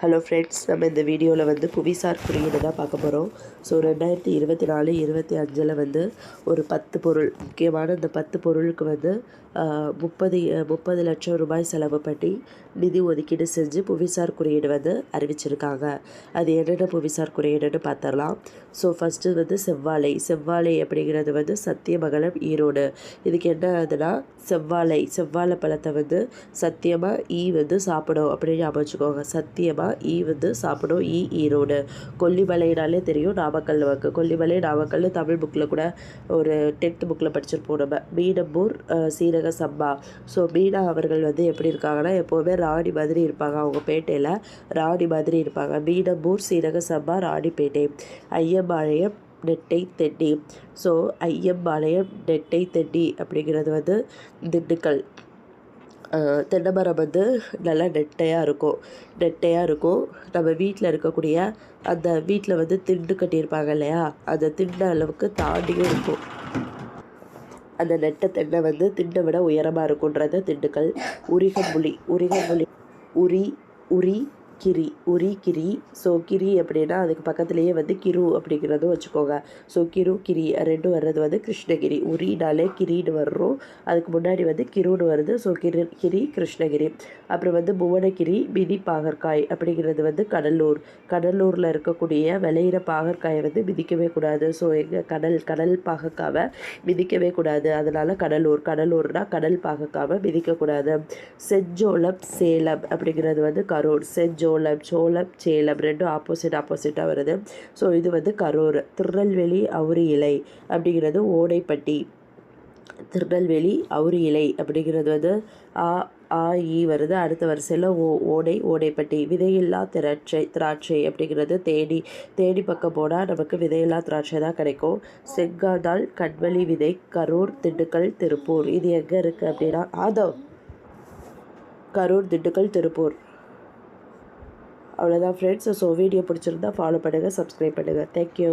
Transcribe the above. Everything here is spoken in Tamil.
ஹலோ ஃப்ரெண்ட்ஸ் நம்ம இந்த வீடியோவில் வந்து புவிசார் குறியீடு தான் பார்க்க போகிறோம் ஸோ ரெண்டாயிரத்தி இருபத்தி நாலு இருபத்தி அஞ்சில் வந்து ஒரு பத்து பொருள் முக்கியமான இந்த பத்து பொருளுக்கு வந்து முப்பது முப்பது லட்சம் ரூபாய் செலவு பண்ணி நிதி ஒதுக்கீடு செஞ்சு புவிசார் குறியீடு வந்து அறிவிச்சிருக்காங்க. அது என்னென்ன புவிசார் குறியீடுன்னு பார்த்துடலாம். ஸோ ஃபஸ்ட்டு வந்து செவ்வாழை. செவ்வாழை அப்படிங்கிறது வந்து சத்தியமங்கலம் ஈரோடு. இதுக்கு என்ன ஆகுதுன்னா செவ்வாழை. செவ்வாழை பழத்தை வந்து சத்தியமாக ஈ வந்து சாப்பிடும் அப்படின்னு அமைச்சுக்கோங்க சத்தியமாக ஈ வந்து சாப்பிடும். ஈ ஈரோடு. கொல்லிமலைனாலே தெரியும் நாமக்கல் நமக்கு. கொல்லிமலை நாமக்கல் தமிழ் புக்கில் கூட ஒரு டென்த் புக்கில் படிச்சிருப்போம் நம்ம. மீனம்பூர் சீரக சம்பா. ஸோ மீனா அவர்கள் வந்து எப்படி இருக்காங்கன்னா எப்போவுமே ராணி மாதிரி இருப்பாங்க அவங்க பேட்டையில். ராணி மாதிரி இருப்பாங்க. மீனம்பூர் சீரக சம்பா ராணிப்பேட்டை. ஐயம்பாளையம் நெட்டை தெட்டி ஸோ ஐயம்பாளையம் நெட்டை தெட்டி அப்படிங்கிறது வந்து திண்டுக்கல். தென்னை மரம் வந்து நல்லா நெட்டையாக இருக்கும். நெட்டையாக இருக்கும். நம்ம வீட்டில் இருக்கக்கூடிய அந்த வீட்டில் வந்து திண்டு கட்டியிருப்பாங்க இல்லையா? அந்த திண்ட அளவுக்கு தாண்டியும் இருக்கும். அந்த நெட்டை தென்னை வந்து திண்டை விட உயரமாக இருக்குன்றது திண்டுக்கல் உரிகம்புலி உரிகம்புலி உரி உரி கிரி உரி கிரி. ஸோ கிரி அப்படின்னா அதுக்கு பக்கத்துலேயே வந்து கிரு அப்படிங்கிறதும் வச்சுக்கோங்க. ஸோ கிரு கிரி ரெண்டும் வர்றது வந்து கிருஷ்ணகிரி. உரினாலே கிரின்னு வர்றோம். அதுக்கு முன்னாடி வந்து கிருன்னு வருது. ஸோ கிரு கிரி கிருஷ்ணகிரி. அப்புறம் வந்து புவனகிரி மிதி பாகற்காய் அப்படிங்கிறது வந்து கடலூர். கடலூரில் இருக்கக்கூடிய விளையிற பாகற்காயை வந்து மிதிக்கவே கூடாது. ஸோ எங்கள் கடல் கடல் பாகற்காவை மிதிக்கவே கூடாது. அதனால் கடலூர் கடலூர்னால் கடல் பாகற்காவை மிதிக்கக்கூடாது. செஞ்சோளம் சேலம் அப்படிங்கிறது வந்து கரூர். செஞ்சோ ஜோலப் சோளம் சேலம் ரெண்டும் ஆப்போசிட் ஆப்போசிட்டாக வருது. ஸோ இது வந்து கரூர் திருநெல்வேலி அவுரி இலை அப்படிங்கிறது ஓடைப்பட்டி. திருநெல்வேலி அவுரி இலை அப்படிங்கிறது வந்து ஆ ஆ இ வருது. அடுத்த வரிசையில் ஓ ஓடை ஓடைப்பட்டி. விதையில்லா திராட்சை திராட்சை அப்படிங்கிறது தேடி தேடி பக்கம் போனால் நமக்கு விதையில்லா திராட்சை தான் கிடைக்கும். செங்காதால் கண்வழி விதை கரூர் திண்டுக்கல் திருப்பூர். இது எங்கே இருக்குது அப்படின்னா ஆதோ கரூர் திண்டுக்கல் திருப்பூர். அவ்வளோதான் ஃப்ரெண்ட்ஸ் ஸோ வீடியோ பிடிச்சிருந்தா ஃபாலோ பண்ணுங்கள் சப்ஸ்கிரைப் பண்ணுங்கள் தேங்க்யூ